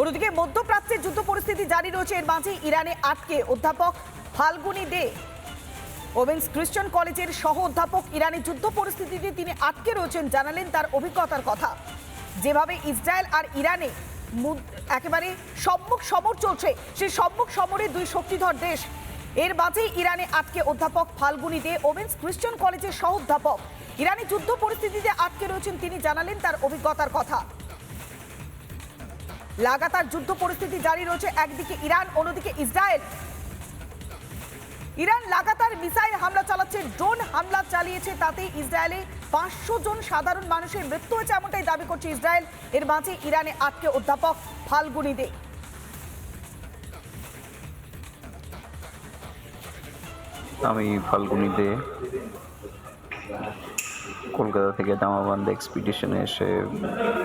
অন্যদিকে মধ্যপ্রাচ্যের যুদ্ধ পরিস্থিতি জারি রয়েছে। এর মাঝে ইরানে আটকে অধ্যাপক ফাল্গুনি দে। ওমেন্স খ্রিস্টান কলেজের সহ অধ্যাপক ইরানে যুদ্ধ পরিস্থিতিতে তিনি আটকে রয়েছেন, জানালেন তার অভিজ্ঞতার কথা। যেভাবে ইসরায়েল আর ইরানে একেবারে সম্মুখ সমর চলছে, সেই সম্মুখ সমরে দুই শক্তিধর দেশ। এর মাঝেই ইরানে আটকে অধ্যাপক ফাল্গুনি দে, ওমেন্স খ্রিস্টান কলেজের সহ অধ্যাপক ইরানি যুদ্ধ পরিস্থিতিতে আটকে রয়েছেন তিনি, জানালেন তার অভিজ্ঞতার কথা। লাগাতার যুদ্ধ পরিস্থিতি জারি রয়েছে। একদিকে ইরান, অন্যদিকে ইসরায়েল। ইরান লাগাতার মিসাইল হামলা চালাচ্ছে, ড্রোন হামলা চালিয়েছে তাতে ইসরায়েলে পাঁচশো জন সাধারণ মানুষের মৃত্যু হয়েছে এমনটাই দাবি করছে ইসরায়েল। এর মাঝে ইরানে আটকে অধ্যাপক ফাল্গুনি দে। আমি ফাল্গুনিতে কলকাতা থেকে দামাবান্ধ এক্সপিডিশনে এসে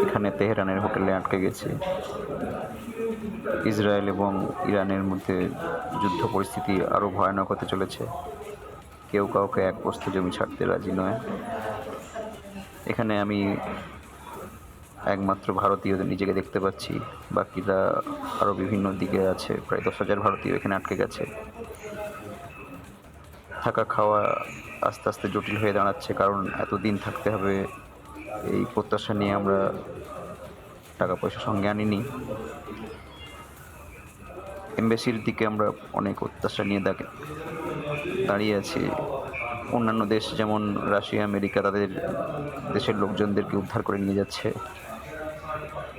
এখানে তেহরানের হোটেলে আটকে গেছি। ইসরায়েল এবং ইরানের মধ্যে যুদ্ধ পরিস্থিতি আরও ভয়ানক হতে চলেছে। কেউ কাউকে এক বস্ত জমি ছাড়তে রাজি নয়। এখানে আমি একমাত্র ভারতীয় নিজেকে দেখতে পাচ্ছি। বাকিরা আরও বিভিন্ন দিকে আছে। প্রায় দশ হাজার ভারতীয় এখানে আটকে গেছে। থাকা খাওয়া আস্তে আস্তে জটিল হয়ে দাঁড়াচ্ছে, কারণ এতদিন থাকতে হবে। এই প্রত্যাশা নিয়ে আমরা টাকা পয়সা সঙ্গে আনিনি। এমবেসির দিকে আমরা অনেক অত্যাশা নিয়ে দাঁড়ি- দাঁড়িয়ে আছি। অন্যান্য দেশ যেমন রাশিয়া, আমেরিকা, তাদের দেশের লোকজনদেরকে উদ্ধার করে নিয়ে যাচ্ছে।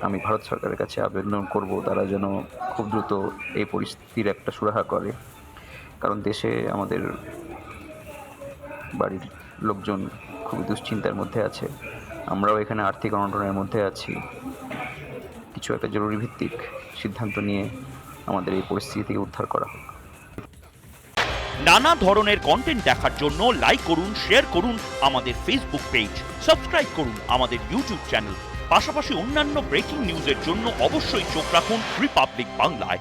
আমি ভারত সরকারের কাছে আবেদন করব, তারা যেন খুব দ্রুত এই পরিস্থিতির একটা সুরাহা করে। কারণ দেশে আমাদের বাড়ির লোকজন খুবই দুশ্চিন্তার মধ্যে আছে। আমরাও এখানে আর্থিক অনটনের মধ্যে আছি। কিছু একটা জরুরি ভিত্তিক সিদ্ধান্ত নিয়ে আমাদের এই পরিস্থিতি থেকে উদ্ধার করা হোক। নানা ধরনের কন্টেন্ট দেখার জন্য লাইক করুন শেয়ার করুন আমাদের ফেসবুক পেজ সাবস্ক্রাইব করুন আমাদের ইউটিউব চ্যানেল পাশাপাশি অন্যান্য ব্রেকিং নিউজের জন্য অবশ্যই চোখ রাখুন রিপাবলিক বাংলায়